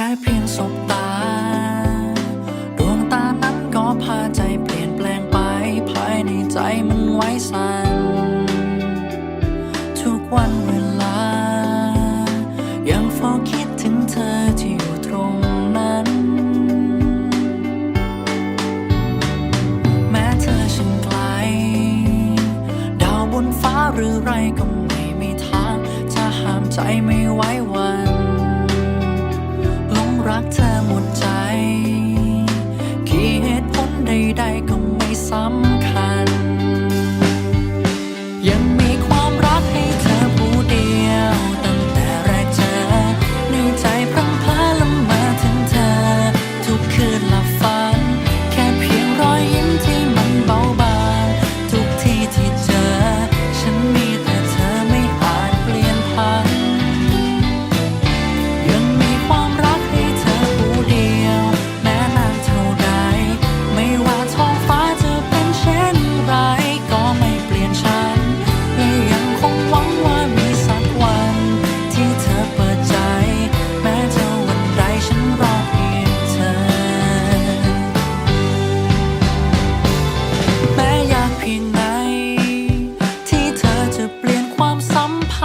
ค่เพียงสบตา ดวงตานั้นก็พาใจเปลี่ยนแปลงไปภายในใจมันไว้สั่นทุกวันเวลา ยังเฝ้าคิดถึงเธอที่อยู่ตรงนั้น แม้เธอฉันไกล ดาวบนฟ้าหรือไรก็ไม่มีทางจะห้ามใจไม่ไหว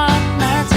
heart, my